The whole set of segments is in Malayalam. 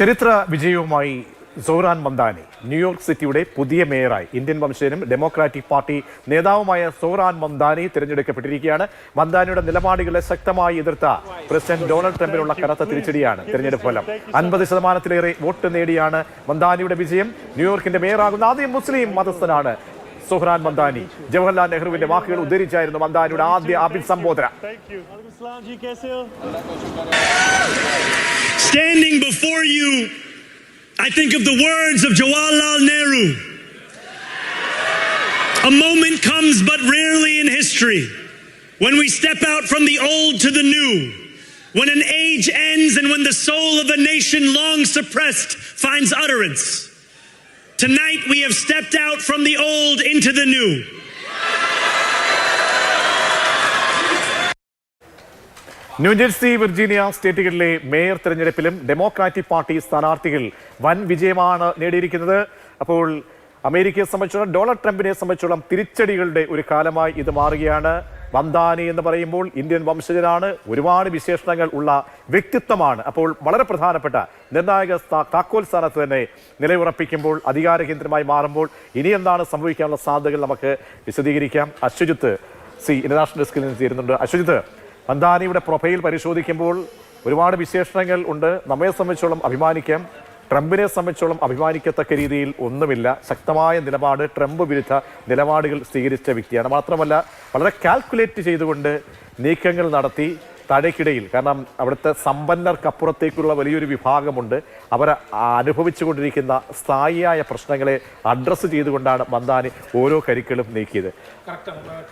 ചരിത്ര വിജയവുമായി സോറാൻ മന്ദാനി ന്യൂയോർക്ക് സിറ്റിയുടെ പുതിയ മേയറായി. ഇന്ത്യൻ വംശജനും ഡെമോക്രാറ്റിക് പാർട്ടി നേതാവുമായ സോറാൻ മന്ദാനി തിരഞ്ഞെടുക്കപ്പെട്ടിരിക്കുകയാണ്. മന്ദാനിയുടെ നിലപാടുകളെ ശക്തമായി എതിർത്ത പ്രസിഡന്റ് ഡൊണാൾഡ് ട്രംപിനുള്ള കനത്ത തിരിച്ചടിയാണ് തിരഞ്ഞെടുപ്പ് ഫലം. അൻപത് ശതമാനത്തിലേറെ വോട്ട് നേടിയാണ് മന്ദാനിയുടെ വിജയം. ന്യൂയോർക്കിന്റെ മേയറാകുന്ന ആദ്യ മുസ്ലിം മതസ്ഥനാണ് സുഹ്റാൻ മന്ദാനി. ജവഹർലാൽ നെഹ്റുവിന്റെ വാക്കുകൾ ഉദ്ധരിച്ചായിരുന്നു മന്ദാനിയുടെ ആദ്യ അഭിസംബോധന. Standing before you, I think of the words of Jawaharlal Nehru. A moment comes but rarely in history when we step out from the old to the new, when an age ends and when the soul of a nation long suppressed finds utterance. Tonight we have stepped out from the old into the new. New Jersey Virginia സ്റ്റേറ്റുകളിലെ mayor തെരഞ്ഞെടുപ്പിലും ഡെമോക്രാറ്റിക് പാർട്ടി സ്ഥാനാർത്ഥികൾ വൻ വിജയമാണ് നേടിയിരിക്കുന്നത്. അപ്പോൾ അമേരിക്കയെ സംബന്ധിച്ചിടത്തോളം ഡൊണാൾഡ് ട്രംപിനെ സംബന്ധിച്ചിടത്തോളം തിരിച്ചടികളുടെ ഒരു കാലമായി ഇത് മാറുകയാണ്. വന്ദാനി എന്ന് പറയുമ്പോൾ ഇന്ത്യൻ വംശജനാണ്. ഒരുപാട് വിശേഷണങ്ങൾ ഉള്ള വ്യക്തിത്വമാണ്. അപ്പോൾ വളരെ പ്രധാനപ്പെട്ട നിർണായക താക്കോൽ സ്ഥാനത്ത് തന്നെ നിലയുറപ്പിക്കുമ്പോൾ അധികാര കേന്ദ്രമായി മാറുമ്പോൾ ഇനി എന്താണ് സംഭവിക്കാനുള്ള സാധ്യതകൾ നമുക്ക് വിശദീകരിക്കാം. അശ്വജിത്ത് സി ഇന്റർനാഷണൽ ഡെസ്കിൽ നിന്ന് ചേരുന്നുണ്ട്. അശ്വജിത്ത് മന്ദാനിയുടെ പ്രൊഫൈൽ പരിശോധിക്കുമ്പോൾ ഒരുപാട് വിശേഷണങ്ങൾ ഉണ്ട്. നമ്മെ സംബന്ധിച്ചോളം അഭിമാനിക്കാം. ട്രംപിനെ സംബന്ധിച്ചോളം അഭിമാനിക്കത്തക്ക രീതിയിൽ ഒന്നുമില്ല. ശക്തമായ നിലപാട് ട്രംപ് വിരുദ്ധ നിലപാടുകൾ സ്വീകരിച്ച വ്യക്തിയാണ്. മാത്രമല്ല വളരെ കാൽക്കുലേറ്റ് ചെയ്തുകൊണ്ട് നീക്കങ്ങൾ നടത്തി. താഴേക്കിടയിൽ കാരണം അവിടുത്തെ സമ്പന്നർക്കപ്പുറത്തേക്കുള്ള വലിയൊരു വിഭാഗമുണ്ട്. അവർ അനുഭവിച്ചുകൊണ്ടിരിക്കുന്ന സ്ഥായിയായ പ്രശ്നങ്ങളെ അഡ്രസ്സ് ചെയ്തുകൊണ്ടാണ് മന്ദാനി ഓരോ കരിക്കളും നീക്കിയത്.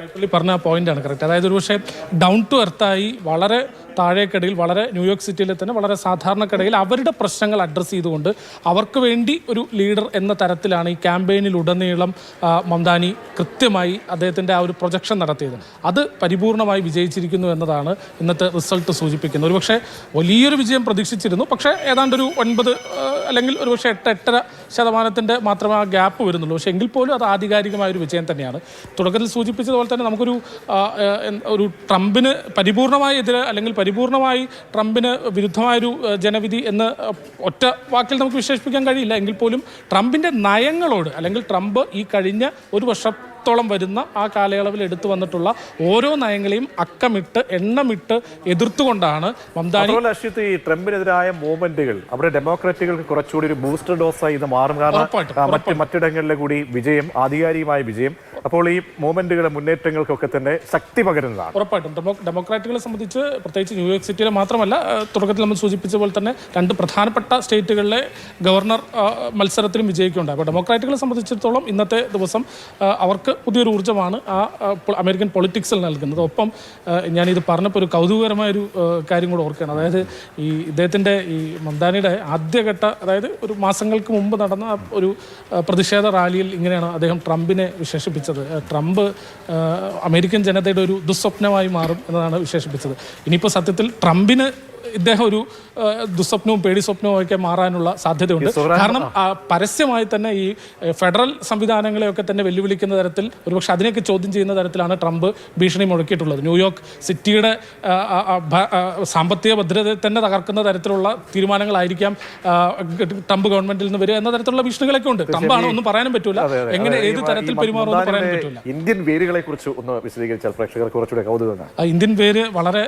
കൈപ്പള്ളി പറഞ്ഞ ആണ് കറക്റ്റ് അതായത് ഒരു പക്ഷേ ഡൗൺ ടു എർത്തായി വളരെ താഴേക്കിടയിൽ വളരെ ന്യൂയോർക്ക് സിറ്റിയിലെ തന്നെ വളരെ സാധാരണക്കടയിൽ അവരുടെ പ്രശ്നങ്ങൾ അഡ്രസ്സ് ചെയ്തുകൊണ്ട് അവർക്ക് വേണ്ടി ഒരു ലീഡർ എന്ന തരത്തിലാണ് ഈ ക്യാമ്പയിനിൽ ഉടനീളം മംദാനി കൃത്യമായി അദ്ദേഹത്തിന്റെ ആ ഒരു പ്രൊജക്ഷൻ നടത്തിയത്. അത് പരിപൂർണമായി വിജയിച്ചിരിക്കുന്നു എന്നതാണ് ഇന്നത്തെ റിസൾട്ട് സൂചിപ്പിക്കുന്നു. ഒരുപക്ഷെ വലിയൊരു വിജയം പ്രതീക്ഷിച്ചിരുന്നു. പക്ഷേ ഏതാണ്ട് ഒരു ഒൻപത് അല്ലെങ്കിൽ ഒരുപക്ഷെ എട്ട് എട്ടര ശതമാനത്തിന്റെ മാത്രമേ ആ ഗ്യാപ്പ് വരുന്നുള്ളൂ. പക്ഷേ എങ്കിൽ പോലും അത് ആധികാരികമായ ഒരു വിജയം തന്നെയാണ്. തുടക്കത്തിൽ സൂചിപ്പിച്ചതുപോലെ തന്നെ നമുക്കൊരു ഒരു ട്രംപിന് പരിപൂർണമായി എതിരെ അല്ലെങ്കിൽ പരിപൂർണമായി ട്രംപിന് വിരുദ്ധമായൊരു ജനവിധി എന്ന് ഒറ്റ വാക്കിൽ നമുക്ക് വിശേഷിപ്പിക്കാൻ കഴിയില്ല. എങ്കിൽ പോലും ട്രംപിന്റെ നയങ്ങളോട് അല്ലെങ്കിൽ ട്രംപ് ഈ കഴിഞ്ഞ ഒരു വർഷത്തോളം വരുന്ന ആ കാലയളവിൽ എടുത്തു വന്നിട്ടുള്ള ഓരോ നയങ്ങളെയും അക്കമിട്ട് എണ്ണമിട്ട് എതിർത്തുകൊണ്ടാണ് മംദാനി അശ്വത്ത് ഈ ട്രംപിനെതിരായ മൂവ്മെന്റുകൾ അവിടെ ഡെമോക്രാറ്റുകൾക്ക് കുറച്ചുകൂടി ഒരു ബൂസ്റ്റർ ഡോസായി ഇത് മാറും. കാരണം മറ്റ് മറ്റിടങ്ങളിലെ കൂടി വിജയം ആധികാരികമായ വിജയം അപ്പോൾ ഈ മൂവ്മെന്റുകളുടെ മുന്നേറ്റങ്ങൾക്കൊക്കെ തന്നെ ശക്തി പകരുന്നതാണ്. ഉറപ്പായിട്ടും. ഡെമോ ഡെമോക്രാറ്റുകളെ സംബന്ധിച്ച് പ്രത്യേകിച്ച് ന്യൂയോർക്ക് സിറ്റിയിലെ മാത്രമല്ല തുടക്കത്തിൽ നമ്മൾ സൂചിപ്പിച്ച പോലെ തന്നെ രണ്ട് പ്രധാനപ്പെട്ട സ്റ്റേറ്റുകളിലെ ഗവർണർ മത്സരത്തിലും വിജയിക്കുന്നുണ്ട് അപ്പോൾ ഡെമോക്രാറ്റുകളെ സംബന്ധിച്ചിടത്തോളം ഇന്നത്തെ ദിവസം അവർക്ക് പുതിയൊരു ഊർജമാണ് ആ അമേരിക്കൻ പൊളിറ്റിക്സിൽ നൽകുന്നത്. ഒപ്പം ഞാനിത് പറഞ്ഞപ്പോൾ ഒരു കൗതുകകരമായ ഒരു കാര്യം കൂടെ ഓർക്കുകയാണ്. അതായത് ഈ ഇദ്ദേഹത്തിന്റെ ഈ മന്ദാനിയുടെ ആദ്യഘട്ട അതായത് ഒരു മാസങ്ങൾക്ക് മുമ്പ് നടന്ന ഒരു പ്രതിഷേധ റാലിയിൽ ഇങ്ങനെയാണ് അദ്ദേഹം ട്രംപിനെ വിശേഷിപ്പിച്ചത്. ആ, ട്രംപ് അമേരിക്കൻ ജനതയുടെ ഒരു ദുസ്വപ്നമായി മാറും എന്നതാണ് വിശേഷിപ്പിച്ചത്. ഇനിയിപ്പോൾ സത്യത്തിൽ ട്രംപിന് ഇദ്ദേഹം ഒരു ദുസ്വപ്നവും പേടി സ്വപ്നവും ഒക്കെ മാറാനുള്ള സാധ്യതയുണ്ട്. കാരണം പരസ്യമായി തന്നെ ഈ ഫെഡറൽ സംവിധാനങ്ങളെയൊക്കെ തന്നെ വെല്ലുവിളിക്കുന്ന തരത്തിൽ ഒരുപക്ഷെ അതിനെയൊക്കെ ചോദ്യം ചെയ്യുന്ന തരത്തിലാണ് ട്രംപ് ഭീഷണി മുഴക്കിയിട്ടുള്ളത്. ന്യൂയോർക്ക് സിറ്റിയുടെ സാമ്പത്തിക ഭദ്രതയെ തന്നെ തകർക്കുന്ന തരത്തിലുള്ള തീരുമാനങ്ങളായിരിക്കാം ട്രംപ് ഗവൺമെന്റിൽ നിന്ന് വരിക എന്ന തരത്തിലുള്ള ഭീഷണികളൊക്കെ ഉണ്ട്. ട്രംപ് ആണ് ഒന്നും പറയാനും പറ്റൂല. എങ്ങനെ ഏത് തരത്തിൽ പെരുമാറുമെന്ന് പറയാൻ പറ്റൂല. ഇന്ത്യൻ പേരുകളെ കുറിച്ച് ഒന്ന് വിശദീകരിച്ചാൽ പ്രേക്ഷകർക്ക് കുറച്ചുകൂടെ കൗതുകം ഇന്ത്യൻ പേര് വളരെ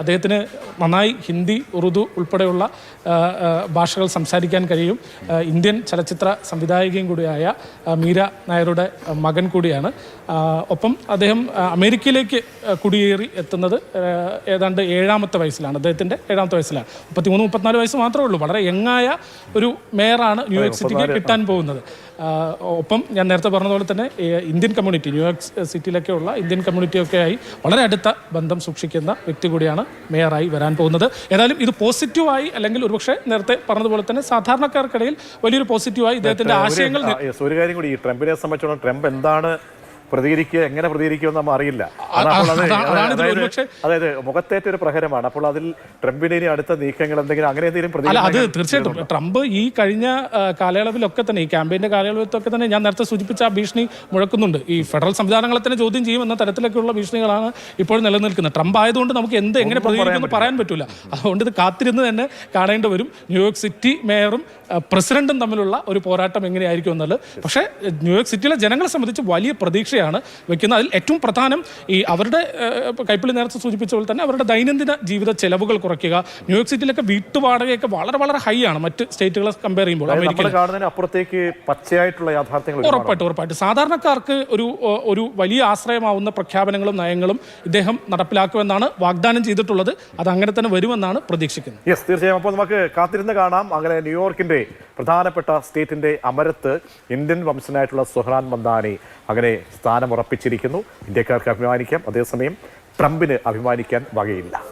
അദ്ദേഹത്തിന് നന്നായി ഹിന്ദി ഉറുദു ഉൾപ്പെടെയുള്ള ഭാഷകൾ സംസാരിക്കാൻ കഴിയും. ഇന്ത്യൻ ചലച്ചിത്ര സംവിധായകയും കൂടിയായ മീര നായരുടെ മകൻ കൂടിയാണ്. ഒപ്പം അദ്ദേഹം അമേരിക്കയിലേക്ക് കുടിയേറി എത്തുന്നത് ഏതാണ്ട് ഏഴാമത്തെ വയസ്സിലാണ്. അദ്ദേഹത്തിന്റെ ഏഴാമത്തെ വയസ്സിലാണ്. മുപ്പത്തിമൂന്ന് മുപ്പത്തിനാല് വയസ്സ് മാത്രമേ ഉള്ളൂ. വളരെ യങ്ങായ ഒരു മേയറാണ് ന്യൂയോർക്ക് സിറ്റിക്ക് കിട്ടാൻ പോകുന്നത്. ഒപ്പം ഞാൻ നേരത്തെ പറഞ്ഞതുപോലെ തന്നെ ഇന്ത്യൻ കമ്മ്യൂണിറ്റി ന്യൂയോർക്ക് സിറ്റിയിലൊക്കെ ഉള്ള ഇന്ത്യൻ കമ്മ്യൂണിറ്റിയൊക്കെ ആയി വളരെ അടുത്ത ബന്ധം സൂക്ഷിക്കുന്ന വ്യക്തി കൂടിയാണ് മേയറായി വരാൻ പോകുന്നത്. ഏതായാലും ഇത് പോസിറ്റീവായി അല്ലെങ്കിൽ ഒരുപക്ഷെ നേരത്തെ പറഞ്ഞതുപോലെ തന്നെ സാധാരണക്കാർക്കിടയിൽ വലിയൊരു പോസിറ്റീവായി ഇദ്ദേഹത്തിന്റെ ആശയങ്ങൾ ഒരു- ഒരു കാര്യം കൂടി. ഈ ട്രംപിനെ സംബന്ധിച്ചോളം ട്രംപ് എന്താണ് പ്രതികരിക്കുക എങ്ങനെ പ്രതികരിക്കുമെന്ന് നമ്മൾ അറിയില്ല. അതായത് മുഖത്തേറ്റ ഒരു പ്രഹരമാണ്. അപ്പോൾ അതിൽ ട്രംപിന് ഇനി അടുത്ത നീക്കങ്ങൾ എന്തെങ്കിലും അങ്ങനെ എന്തെങ്കിലും അത് തീർച്ചയായിട്ടും. ട്രംപ് ഈ കഴിഞ്ഞ കാലയളവിലൊക്കെ തന്നെ ഈ ക്യാമ്പയിന്റെ കാലയളവിലൊക്കെ തന്നെ ഞാൻ നേരത്തെ സൂചിപ്പിച്ച ആ ഭീഷണി മുഴക്കുന്നുണ്ട്. ഈ ഫെഡറൽ സംവിധാനങ്ങളെ തന്നെ ചോദ്യം ചെയ്യും എന്ന തരത്തിലൊക്കെയുള്ള ഭീഷണികളാണ് ഇപ്പോൾ നിലനിൽക്കുന്നത്. ട്രംപ് ആയതുകൊണ്ട് നമുക്ക് എന്ത് എങ്ങനെ പ്രതികരിക്കുമെന്ന് പറയാൻ പറ്റില്ല. അതുകൊണ്ട് ഇത് കാത്തിരുന്ന് തന്നെ കാണേണ്ടി വരും. ന്യൂയോർക്ക് സിറ്റി മേയറും പ്രസിഡന്റും തമ്മിലുള്ള ഒരു പോരാട്ടം എങ്ങനെയായിരിക്കും എന്നുള്ളത്. പക്ഷേ ന്യൂയോർക്ക് സിറ്റിയിലെ ജനങ്ങളെ സംബന്ധിച്ച് വലിയ പ്രതീക്ഷയാണ്. വെക്കുന്നത്. അതിൽ ഏറ്റവും പ്രധാനം ഈ അവരുടെ കൈപ്പിളി നേരത്തെ സൂചിപ്പിച്ച പോലെ തന്നെ അവരുടെ ദൈനംദിന ജീവിത ചെലവുകൾ കുറയ്ക്കുക. ന്യൂയോർക്ക് സിറ്റിയിലൊക്കെ വീട്ടുവാടകയൊക്കെ വളരെ വളരെ ഹൈ ആണ് മറ്റ് സ്റ്റേറ്റുകളെ കമ്പയർ ചെയ്യുമ്പോൾ അമേരിക്കയിൽ അപ്പുറത്തേക്ക് പച്ചയായിട്ടുള്ള യാഥാർത്ഥ്യങ്ങൾ ഉറപ്പായിട്ട് ഉറപ്പായിട്ടും ഉറപ്പായിട്ടും. സാധാരണക്കാർക്ക് ഒരു ഒരു വലിയ ആശ്രയമാവുന്ന പ്രഖ്യാപനങ്ങളും നയങ്ങളും ഇദ്ദേഹം നടപ്പിലാക്കുമെന്നാണ് വാഗ്ദാനം ചെയ്തിട്ടുള്ളത്. അത് അങ്ങനെ തന്നെ വരുമെന്നാണ് പ്രതീക്ഷിക്കുന്നത്. യെസ് തീർച്ചയായും. അപ്പോൾ നമുക്ക് കാത്തിരുന്ന് കാണാം. അങ്ങനെ ന്യൂയോർക്കിന്റെ പ്രധാനപ്പെട്ട സ്റ്റേറ്റിന്റെ അമരത്ത് ഇന്ത്യൻ വംശനായിട്ടുള്ള സുഹ്റാൻ മന്ദാനി അങ്ങനെ സ്ഥാനം ഉറപ്പിച്ചിരിക്കുന്നു ഇന്ത്യക്കാർക്ക് അഭിമാനിക്കാം. അതേസമയം ട്രംപിന് അഭിമാനിക്കാൻ വകയില്ല.